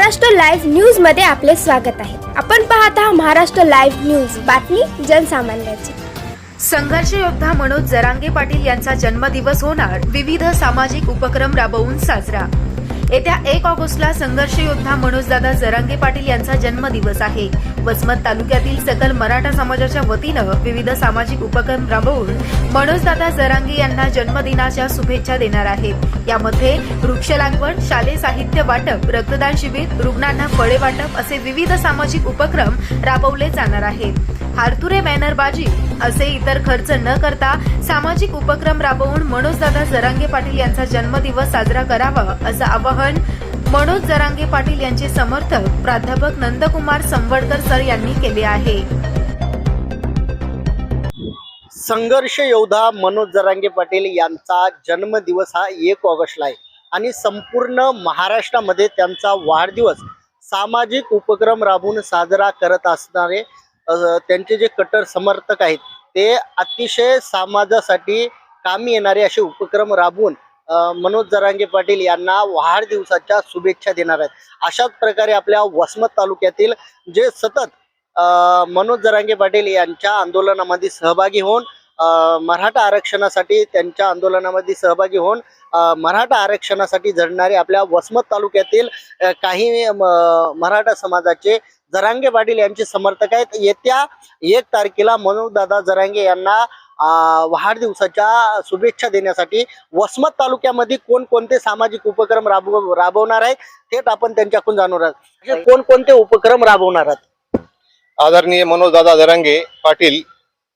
Maharashtra live न्यूजमध्ये आपले स्वागत आहे. आपण पाहत आहात महाराष्ट्र लाईव्ह न्यूज. बातमी जनसामान्याची. संघर्ष योद्धा मनोज जरांगे पाटील यांचा जन्मदिवस होणार. विविध सामाजिक उपक्रम राबवून साजरा. येत्या एक ऑगस्टला संघर्ष योद्धा मनोजदादा जरांगे पाटील यांचा जन्मदिवस आहे. वसमत तालुक्यातील सकल मराठा समाजाच्या वतीनं विविध सामाजिक उपक्रम राबवून मनोजदादा जरांगे यांना जन्मदिनाच्या शुभेच्छा देणार आहेत. यामध्ये वृक्ष लागवड शालेय साहित्य वाटप रक्तदान शिबिर रुग्णांना फळे वाटप असे विविध सामाजिक उपक्रम राबवले जाणार आहेत. हारतुरे बॅनरबाजी. असे इतर खर्च न करता सामाजिक उपक्रम राबवून मनोजदादा जरांगे पाटील यांचा जन्मदिवस साजरा करावा असं आवाहन मनोज जरांगे पाटील यांचे समर्थक प्राध्यापक नंदकुमार संवडकर सर यांनी केले आहे. संघर्ष योद्धा मनोज जरांगे पाटील यांचा जन्मदिवस हा एक ऑगस्टला आहे. आणि संपूर्ण महाराष्ट्रामध्ये त्यांचा वाढदिवस सामाजिक उपक्रम राबवून साजरा करत असणारे त्यांचे जे कट्टर समर्थक आहेत ते अतिशय समाजासाठी कामी येणारे असे उपक्रम राबवून मनोज जरांगे पाटील यांना वाढदिवसाच्या शुभेच्छा देणार आहेत. अशाच प्रकारे आपल्या वसमत तालुक्यातील जे सतत मनोज जरांगे पाटील यांच्या आंदोलनामध्ये सहभागी होऊन मराठा आरक्षणासाठी त्यांच्या आंदोलनामध्ये सहभागी होऊन मराठा आरक्षणासाठी झडणारे आपल्या वसमत तालुक्यातील काही मराठा समाजाचे जरांगे पाटील यांचे समर्थक आहेत. येत्या एक तारखेला मनोजदादा जरांगे यांना वाढदिवसाच्या शुभेच्छा देण्यासाठी वसमत तालुक्यामध्ये कोणकोणते सामाजिक उपक्रम राबव राबवणार आहेत थेट आपण त्यांच्याकडून जाणून आहोत कोणकोणते उपक्रम राबवणार आहात? आदरणीय मनोजदादा जरांगे पाटील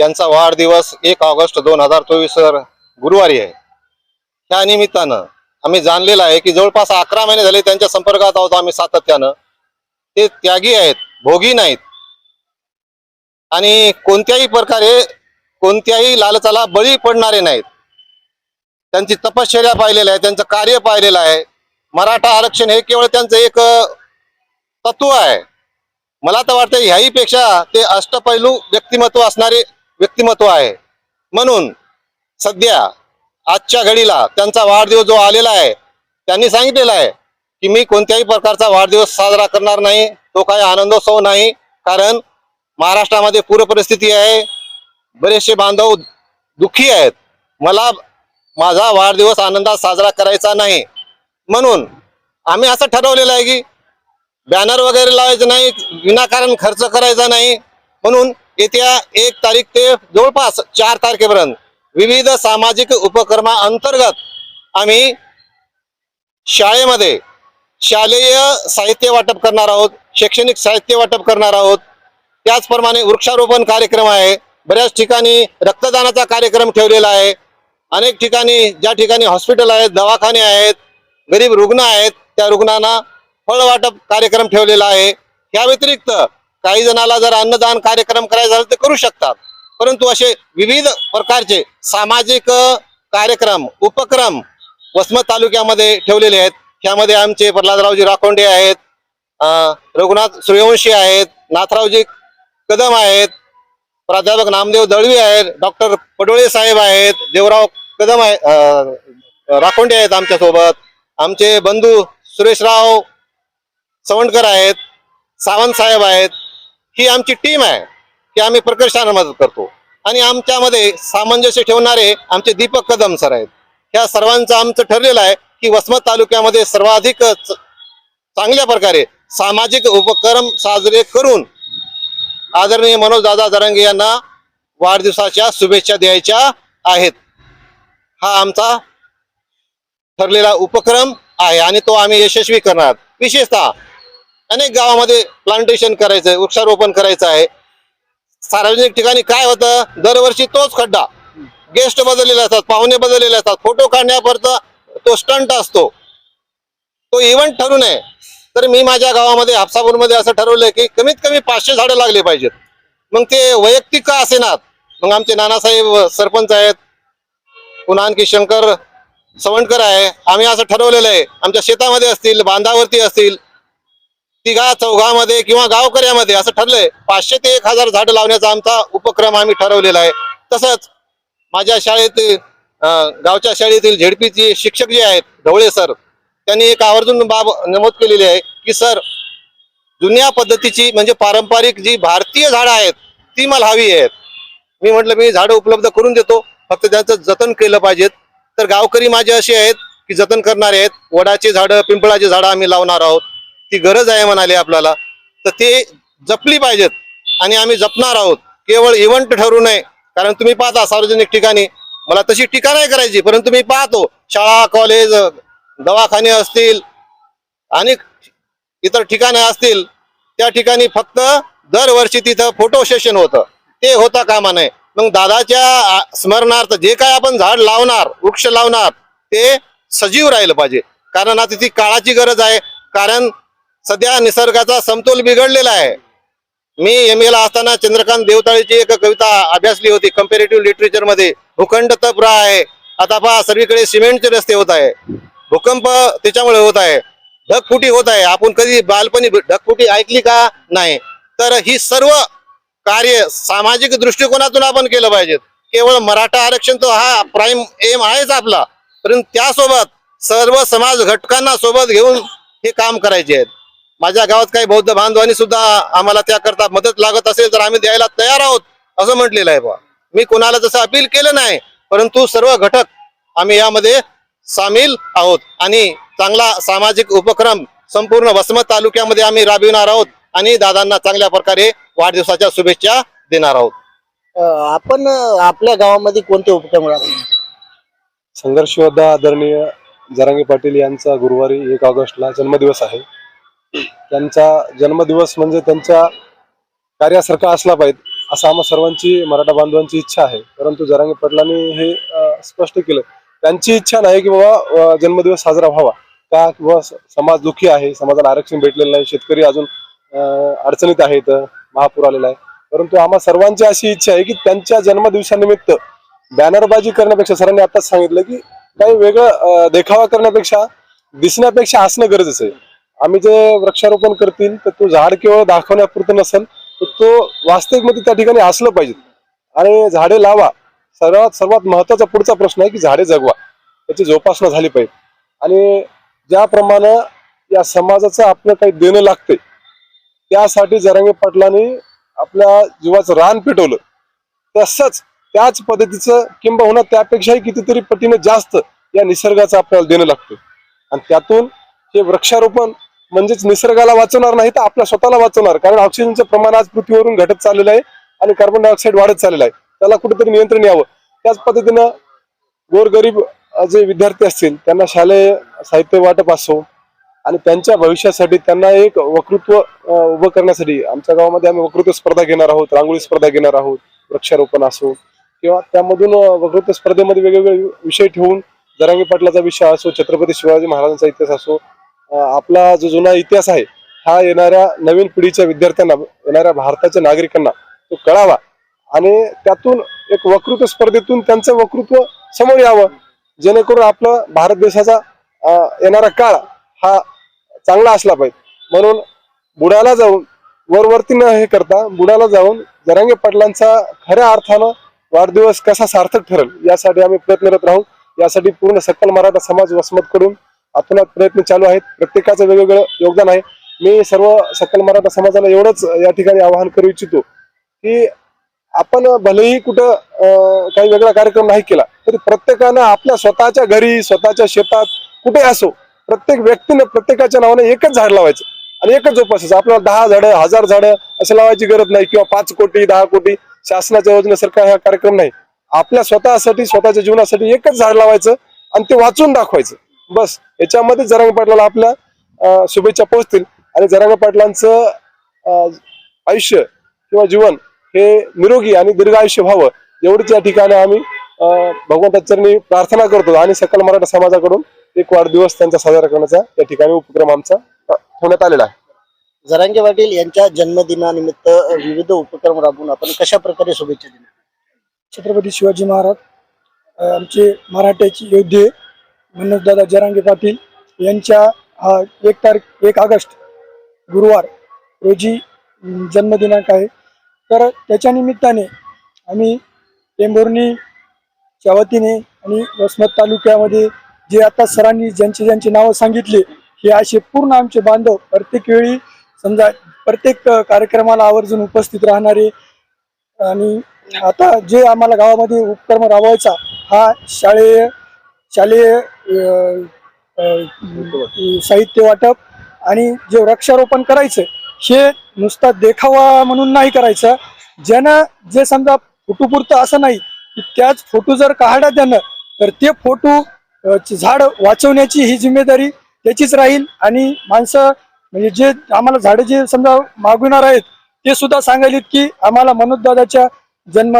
यांचा वाढदिवस एक ऑगस्ट दोन हजार चोवीस गुरुवारी आहे. ह्या निमित्तानं आम्ही जाणलेलं आहे की जवळपास अकरा महिने झाले त्यांच्या संपर्कात आहोत आम्ही सातत्यानं. ते त्यागी आहेत भोगी नाहीत. आणि कोणत्याही प्रकारे कोणत्याही लालचाला बळी पडणारे नाहीत. त्यांची तपश्चर्या पाहिलेल्या आहे त्यांचं कार्य पाहिलेलं आहे. मराठा आरक्षण हे केवळ त्यांचं एक तत्व आहे. मला तर वाटतं ह्याहीपेक्षा ते अष्टपैलू व्यक्तिमत्व असणारे व्यक्तिमत्व आहे. म्हणून सध्या आजच्या घडीला त्यांचा वाढदिवस जो आलेला आहे त्यांनी सांगितलेला आहे की मी कोणत्याही प्रकारचा वाढदिवस साजरा करणार नाही तो काही आनंदोत्सव नाही कारण महाराष्ट्रामध्ये पूर परिस्थिती आहे बरेचसे बांधव दुःखी आहेत. मला माझा वाढदिवस आनंदात साजरा करायचा नाही. म्हणून आम्ही असं ठरवलेलं आहे की बॅनर वगैरे लावायचं नाही विनाकारण खर्च करायचा नाही. म्हणून येत्या एक तारीख ते जवळपास चार तारखेपर्यंत विविध सामाजिक उपक्रमा अंतर्गत आम्ही शाळेमध्ये शालेय साहित्य वाटप करणार आहोत शैक्षणिक साहित्य वाटप करणार आहोत. त्याचप्रमाणे वृक्षारोपण कार्यक्रम आहे. बऱ्याच ठिकाणी रक्तदानाचा कार्यक्रम ठेवलेला आहे. अनेक ठिकाणी ज्या ठिकाणी हॉस्पिटल आहेत दवाखाने आहेत गरीब रुग्ण आहेत त्या रुग्णांना फळ वाटप कार्यक्रम ठेवलेला आहे. या व्यतिरिक्त काही जणाला जर अन्नदान कार्यक्रम करायचा झाला ते करू शकतात. परंतु असे विविध प्रकारचे सामाजिक कार्यक्रम उपक्रम वसमत तालुक्यामध्ये ठेवलेले आहेत. त्यामध्ये आमचे प्रल्हादरावजी राखोंडे आहेत रघुनाथ सूर्यवंशी आहेत नाथरावजी कदम आहेत प्राध्यापक नामदेव दळवी आहेत डॉक्टर पडोळे साहेब आहेत देवराव कदम आहे राखोंडे आहेत आमच्यासोबत. आमचे बंधू सुरेशराव सवंडकर आहेत सावंत साहेब आहेत ही आमची टीम आहे की आम्ही प्रकर्षाने मदत करतो. आणि आमच्यामध्ये सामंजस्य ठेवणारे आमचे दीपक कदम सर आहेत. ह्या सर्वांचं आमचं ठरलेलं आहे की वसमत तालुक्यामध्ये सर्वाधिक च- चांगल्या प्रकारे सामाजिक उपक्रम साजरे करून आदरणीय मनोज दादा जरांगे यांना वाढदिवसाच्या शुभेच्छा द्यायच्या आहेत. हा आमचा ठरलेला उपक्रम आहे आणि तो आम्ही यशस्वी करणार. विशेषतः अनेक गावामध्ये प्लांटेशन करायचं वृक्षारोपण करायचं आहे. सार्वजनिक ठिकाणी काय होतं? दरवर्षी तोच खड्डा. गेस्ट बदललेले असतात पाहुणे बदललेले असतात. फोटो काढण्यापर्यंत तो स्टंट असतो. तो इव्हेंट ठरू नये. तर मी माझ्या गावामध्ये हापसापूरमध्ये असं ठरवलंय की कमीत कमी पाचशे झाडं लागले पाहिजेत. मग ते वैयक्तिक का असेनात? मग आमचे नानासाहेब सरपंच आहेत. पुन्हा आणखी शंकर सवंडकर आहे. आम्ही असं ठरवलेलं आहे. आमच्या शेतामध्ये असतील बांधावरती असतील. तिघा चौघामध्ये किंवा गावकऱ्यामध्ये असं ठरलंय. पाचशे ते एक हजार झाडं लावण्याचा आमचा उपक्रम आम्ही ठरवलेला आहे. तसंच माझ्या शाळेतील गावच्या शाळेतील झेडपीचे शिक्षक जे आहेत ढवळे सर त्यांनी एक आवर्जून बाब नमूद केलेली आहे की सर जुन्या पद्धतीची म्हणजे पारंपरिक जी भारतीय झाडं आहेत ती मला हवी आहेत. मी म्हटलं मी झाडं उपलब्ध करून देतो. फक्त त्यांचं जतन केलं पाहिजेत. तर गावकरी माझे असे आहेत की जतन करणारे आहेत. वडाची झाडं पिंपळाची झाडं आम्ही लावणार आहोत. ती गरज आहे म्हणाली आपल्याला तर ते जपली पाहिजेत. आणि आम्ही जपणार आहोत. केवळ इव्हेंट ठरू नये. कारण तुम्ही पाहता सार्वजनिक ठिकाणी. मला तशी टीका नाही करायची परंतु मी पाहतो. शाळा कॉलेज दवाखाने असतील आणि इतर ठिकाणे असतील त्या ठिकाणी फक्त दरवर्षी तिथं फोटो सेशन होतं. ते होता कामा नये. मग दादाच्या स्मरणार्थ जे काय आपण झाड लावणार वृक्ष लावणार ते सजीव राहिलं पाहिजे. कारण आता ती काळाची गरज आहे. कारण सध्या निसर्गाचा समतोल बिघडलेला आहे. मी एम एला असताना चंद्रकांत देवताळीची एक कविता अभ्यासली होती कम्पेरेटिव्ह लिटरेचरमध्ये. भूखंड तपरा आहे आता पहा सर्वीकडे सिमेंटचे रस्ते होत आहे. भूकंप त्याच्यामुळे होत आहे. ढगफुटी होत आहे. आपण कधी बालपणी ढगफुटी ऐकली का नाही? तर ही सर्व कार्य सामाजिक दृष्टिकोनातून आपण केलं पाहिजे. केवळ मराठा आरक्षण तो हा प्राईम एम आहेच आपला. परंतु त्यासोबत सर्व समाज घटकांना सोबत घेऊन हे काम करायचे आहेत. माझ्या गावात काही बौद्ध बांधवांनी सुद्धा आम्हाला त्याकरता मदत लागत असेल तर आम्ही द्यायला तयार आहोत असं म्हटलेलं आहे बा मी कोणाला जसं अपील केलं नाही परंतु सर्व घटक आम्ही यामध्ये सामील आहोत आणि चांगला सामाजिक उपक्रम संपूर्ण वसमत तालुक्यामध्ये आम्ही राबविणार आहोत आणि दादांना चांगल्या प्रकारे वाढदिवसाच्या शुभेच्छा देणार आहोत. आपण आपल्या गावामध्ये कोणते उपक्रम राबवले संघर्ष योद्धा आदरणीय जरांगे पाटील यांचा गुरुवारी एक ऑगस्टला जन्मदिवस आहे. त्यांचा जन्मदिवस म्हणजे त्यांच्या कार्यासारखा असला पाहिजे असं आम्हा सर्वांची मराठा बांधवांची इच्छा आहे. परंतु जरांगे पटलांनी हे स्पष्ट केलं. त्यांची इच्छा नाही की बाबा जन्मदिवस साजरा व्हावा. का किंवा समाज दुःखी आहे समाजाला आरक्षण भेटलेलं नाही शेतकरी अजून अडचणीत आहेत महापूर आलेला आहे. परंतु आम्हा सर्वांची अशी इच्छा आहे की त्यांच्या जन्मदिवसानिमित्त बॅनरबाजी करण्यापेक्षा सरांनी आताच सांगितलं की काही वेगळं देखावा करण्यापेक्षा दिसण्यापेक्षा असणं गरजेचं आहे. आम्ही जे वृक्षारोपण करतील तर तो झाड केवळ दाखवण्यापुरतं नसेल तर तो वास्तविकमध्ये त्या ठिकाणी असलं पाहिजे. आणि झाडे लावा. सर्वात सर्वात महत्त्वाचा पुढचा प्रश्न आहे की झाडे जगवा. त्याची जोपासना झाली पाहिजे. आणि ज्याप्रमाणे या समाजाचं आपलं काही देणं लागते त्यासाठी जरांगे पाटलांनी आपल्या जीवाचं रान पेटवलं. तसंच त्याच पद्धतीचं किंबहुना त्यापेक्षाही कितीतरी पटीने जास्त या निसर्गाचं आपल्याला देणं लागतं आणि त्यातून हे वृक्षारोपण म्हणजेच निसर्गाला वाचवणार नाही तर आपल्या स्वतःला वाचवणार. कारण ऑक्सिजनचं प्रमाण आज पृथ्वीवरून घटत चाललेलं आहे आणि कार्बन डायऑक्साईड वाढत चाललेलं आहे. त्याला कुठेतरी नियंत्रण यावं. त्याच पद्धतीनं गोरगरीब जे विद्यार्थी असतील त्यांना शालेय साहित्य वाटप असो आणि त्यांच्या भविष्यासाठी त्यांना एक वक्तृत्व उभं करण्यासाठी आमच्या गावामध्ये आम्ही वक्तृत्व स्पर्धा घेणार आहोत रांगोळी स्पर्धा घेणार आहोत वृक्षारोपण असो किंवा त्यामधून वक्तृत्व स्पर्धेमध्ये वेगवेगळे विषय ठेवून जरांगी पाटलाचा विषय असो छत्रपती शिवाजी महाराजांचा इतिहास असो आपला जो जुना इतिहास आहे हा येणाऱ्या नवीन पिढीच्या विद्यार्थ्यांना येणाऱ्या भारताच्या नागरिकांना तो कळावा. आणि त्यातून एक वक्तृत्व स्पर्धेतून त्यांचं वक्तृत्व समोर यावं. जेणेकरून आपलं भारत देशाचा येणारा काळ हा चांगला असला पाहिजे. म्हणून बुडाला जाऊन वरवरती न हे करता बुडाला जाऊन जरांगे पाटलांचा खऱ्या अर्थानं वाढदिवस कसा सार्थक ठरेल यासाठी आम्ही प्रयत्नरत राहू. यासाठी पूर्ण सकल मराठा समाज वसमत करून आपला प्रयत्न चालू आहेत. प्रत्येकाचं वेगवेगळं योगदान आहे. मी सर्व सकल मराठा समाजाला एवढंच या ठिकाणी आवाहन करू इच्छितो की आपण भलेही कुठं अं, काही वेगळा कार्यक्रम नाही केला तरी प्रत्येकानं आपल्या स्वतःच्या घरी स्वतःच्या शेतात कुठे असो प्रत्येक व्यक्तीनं प्रत्येकाच्या नावाने एकच झाड लावायचं. आणि एकच जोपासायचं आपल्याला दहा झाडं हजार झाडं असं लावायची गरज नाही किंवा पाच कोटी दहा कोटी शासनाच्या योजनेसारखा हा कार्यक्रम नाही. आपल्या स्वतःसाठी स्वतःच्या जीवनासाठी एकच झाड लावायचं आणि ते वाचून दाखवायचं. बस याच्यामध्ये जरांग पाटलाला आपल्या शुभेच्छा पोहोचतील. आणि जरांग पाटलांचं आयुष्य किंवा जीवन हे निरोगी आणि दीर्घ आयुष्य व्हावं. एवढीच या ठिकाणी आम्ही अं, भगवंताच्या चरणी प्रार्थना करतो आणि सकल मराठा समाजाकडून एक वाढदिवस त्यांचा साजरा करण्याचा या ठिकाणी उपक्रम आमचा ठेवण्यात आलेला आहे. जरांगे पाटील यांच्या जन्मदिनानिमित्त विविध उपक्रम राबवून आपण कशा प्रकारे शुभेच्छा देणार? छत्रपती शिवाजी महाराज आमचे मराठ्याचे योद्धे मनोजदादा जरांगे पाटील यांच्या हा एक तारीख एक ऑगस्ट गुरुवार रोजी जन्मदिनांक आहे. तर त्याच्या निमित्ताने आम्ही टेंभुर्णीच्या वतीने आणि वसमत तालुक्यामध्ये जे आता सरांनी ज्यांची ज्यांची नावं सांगितली हे असे पूर्ण आमचे बांधव प्रत्येक वेळी समजा प्रत्येक कार्यक्रमाला आवर्जून उपस्थित राहणारे आणि आता जे आम्हाला गावामध्ये उपक्रम राबवायचा हा शाळेय शालेय साहित्य वाटप आणि जे वृक्षारोपण करायचं हे नुसता देखावा म्हणून नाही करायचं. ज्यानं जे समजा फोटोपुरतं असं नाही की त्याच फोटो जर काढा त्यानं तर ते फोटो झाड वाचवण्याची ही जिम्मेदारी त्याचीच राहील आणि माणसं म्हणजे जे आम्हाला झाडं जे समजा मागविणार आहेत ते सुद्धा सांगायलेत की आम्हाला मनोजदादाच्या जन्म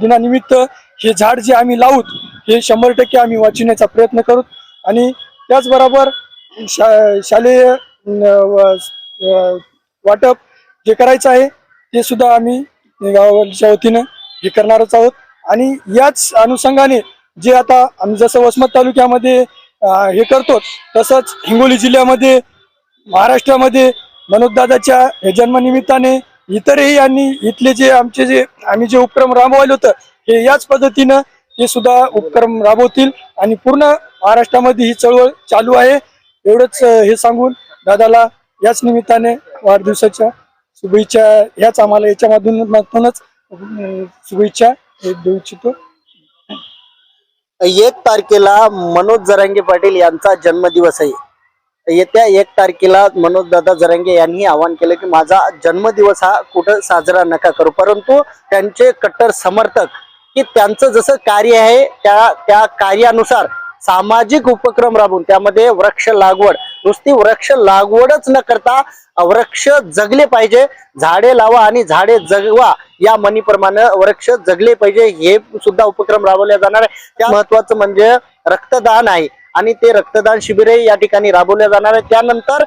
दिनानिमित्त हे झाड जे आम्ही लावूत हे शंभर टक्के आम्ही वाचवण्याचा प्रयत्न करू आणि त्याचबरोबर शा शालेय व- वाटप जे करायचं आहे ते सुद्धा आम्ही गावाच्या वतीनं हे करणारच आहोत. आणि याच अनुषंगाने जे आता आम्ही जसं वसमत तालुक्यामध्ये हे करतो तसंच हिंगोली जिल्ह्यामध्ये महाराष्ट्रामध्ये मनोजदादाच्या हे जन्मनिमित्ताने इतरही आणि इथले जे आमचे जे आम्ही जे उपक्रम राबवायला होतं हे याच पद्धतीनं हे सुद्धा उपक्रम राबवतील आणि पूर्ण महाराष्ट्रामध्ये ही चळवळ चालू आहे. एवढंच हे सांगून दादाला याच निमित्ताने वाढदिवसाच्या शुभेच्छा ह्याच आम्हाला याच्या माध्यमातूनच शुभेच्छा देऊ इच्छितो. एक तारखेला मनोज जरांगे पाटील यांचा जन्मदिवस आहे. येत्या एक तारखेला मनोज दादा जरांगे यांनी आवाहन केलं की माझा जन्मदिवस हा कुठं साजरा नका करू. परंतु त्यांचे कट्टर समर्थक की त्यांचं जसं कार्य आहे त्या त्या कार्यानुसार सामाजिक उपक्रम राबवून त्यामध्ये वृक्ष लागवड. नुसती वृक्ष लागवडच न करता वृक्ष जगले पाहिजे झाडे लावा आणि झाडे जगवा. या म्हणीप्रमाणे वृक्ष जगले पाहिजे हे सुद्धा उपक्रम राबवले जाणार आहे. त्या महत्वाचं म्हणजे रक्तदान आहे. आणि ते रक्तदान शिबिरे या ठिकाणी राबवल्या जाणार आहे. त्यानंतर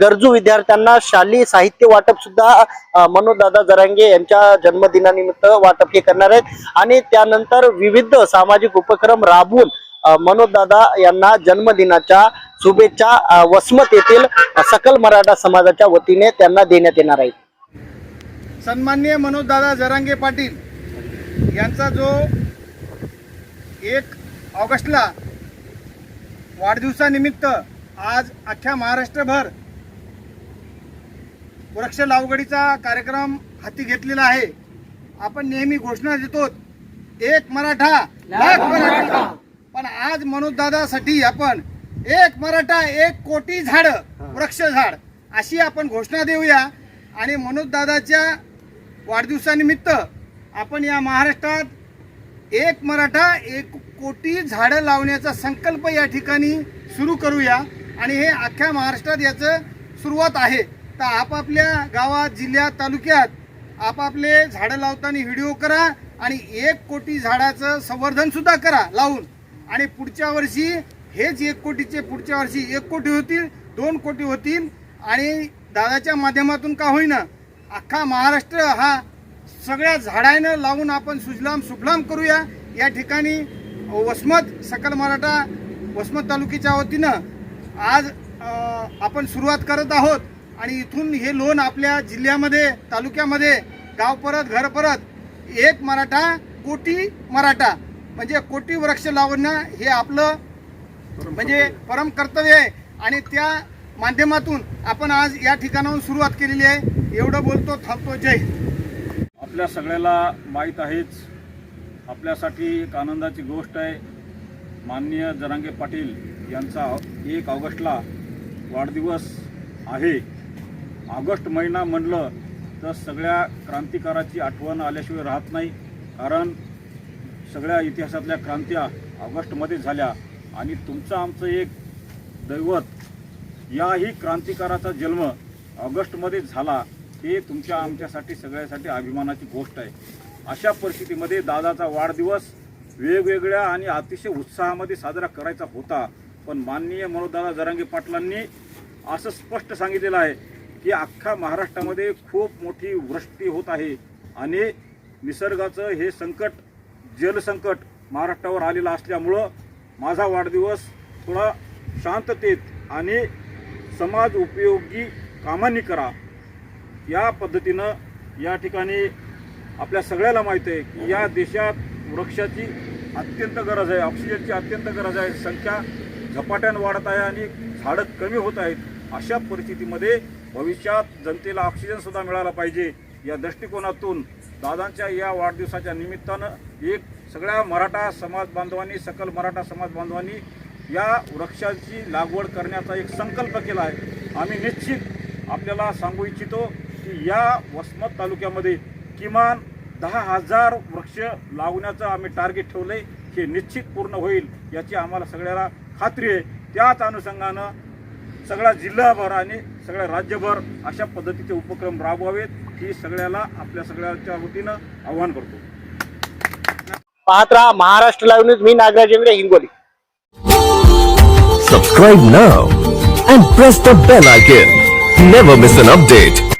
गरजू विद्यार्थ्यांना शालेय साहित्य वाटप सुद्धा मनोजदादा जरांगे यांच्या जन्मदिनानिमित्त वाटप हे करणार आहेत. आणि त्यानंतर विविध सामाजिक उपक्रम राबवून मनोजदादा यांना जन्मदिनाच्या शुभेच्छा वसमत येथील सकल मराठा समाजाच्या वतीने त्यांना देण्यात येणार आहेत सन्माननीय मनोजदादा जरांगे पाटील यांचा जो एक ऑगस्टला वाढदिवसानिमित्त आज अख्ख्या महाराष्ट्रभर वृक्ष लावगडीचा कार्यक्रम हाती घेतलेला आहे. आपण नेहमी घोषणा देतो एक मराठा लाख मराठा. पण आज मनोजदादासाठी आपण एक मराठा एक कोटी झाड वृक्ष झाड अशी आपण घोषणा देऊया. आणि मनोजदादाच्या वाढदिवसानिमित्त आपण या महाराष्ट्रात एक मराठा एक कोटी झाडं लावण्याचा संकल्प या ठिकाणी सुरू करूया. आणि हे अख्ख्या महाराष्ट्रात याचं सुरुवात आहे. तर आपापल्या गावात जिल्ह्यात तालुक्यात आपापले झाडं लावताना व्हिडिओ करा आणि एक कोटी झाडाचं संवर्धनसुद्धा करा लावून. आणि पुढच्या वर्षी हेच एक कोटीचे पुढच्या वर्षी एक कोटी होतील दोन कोटी होतील. आणि दादाच्या माध्यमातून का होईना अख्खा महाराष्ट्र हा सगळ्या झाडानं लावून आपण सुजलाम सुफलाम करूया. या ठिकाणी वसमत सकल मराठा वसमत तालुक्याच्या वतीनं आज आपण सुरुवात करत आहोत. आणि इथून हे लोन आपल्या जिल्ह्यामध्ये तालुक्यामध्ये गाव परत घर परत एक मराठा कोटी मराठा म्हणजे कोटी वृक्ष लावणं हे आपलं म्हणजे परम कर्तव्य आहे. आणि त्या माध्यमातून आपण आज या ठिकाणाहून सुरुवात केलेली आहे. एवढं बोलतो थांबतो जय आपल्या सगळ्याला माहीत आहेच. आपल्यासाठी एक आनंदाची गोष्ट आहे. माननीय जरांगे पाटील यांचा एक ऑगस्टला वाढदिवस आहे. ऑगस्ट महिना म्हणलं तर सगळ्या क्रांतिकाराची आठवण आल्याशिवाय राहत नाही. कारण सगळ्या इतिहासातल्या क्रांत्या ऑगस्टमध्ये झाल्या. आणि तुमचं आमचं एक दैवत याही क्रांतिकाराचा जन्म ऑगस्टमध्ये झाला. हे तुमच्या आमच्यासाठी सगळ्यासाठी अभिमानाची गोष्ट आहे. अशा परिस्थितीमध्ये दादाचा वाढदिवस वेगवेगळ्या आणि अतिशय उत्साहामध्ये साजरा करायचा होता. पण माननीय मनोजदादा जरांगे पाटलांनी असं स्पष्ट सांगितलेलं आहे की अख्खा महाराष्ट्रामध्ये खूप मोठी वृष्टी होत आहे आणि निसर्गाचं हे संकट जलसंकट महाराष्ट्रावर आलेलं असल्यामुळं माझा वाढदिवस थोडा शांततेत आणि समाज उपयोगी कामांनी करा. या पद्धतीनं या ठिकाणी आपल्या सगळ्याला माहीत आहे की या देशात वृक्षाची अत्यंत गरज आहे ऑक्सिजनची अत्यंत गरज आहे. संख्या झपाट्यानं वाढत आहे आणि झाडं कमी होत आहेत. अशा परिस्थितीमध्ये भविष्यात जनतेला ऑक्सिजनसुद्धा मिळाला पाहिजे. या दृष्टिकोनातून दादांच्या या वाढदिवसाच्या निमित्तानं एक सगळ्या मराठा समाज बांधवांनी सकल मराठा समाज बांधवांनी या वृक्षाची लागवड करण्याचा एक संकल्प केला आहे. आम्ही निश्चित आपल्याला सांगू इच्छितो की या वसमत तालुक्यामध्ये किमान दहा हजार वृक्ष लावण्याचं आम्ही टार्गेट ठेवलं आहे हे निश्चित पूर्ण होईल याची आम्हाला सगळ्याला खात्री आहे. त्याच अनुषंगानं सगळ्या जिल्हाभर आणि सगळ्या राज्यभर अशा पद्धतीचे उपक्रम राबवावेत ही सगळ्याला आपल्या सगळ्यांच्या वतीनं आव्हान करतो. पाहत राहा Maharashtra live news. Me Nagraj Hingoli. Subscribe now and press the bell icon. Never miss an update.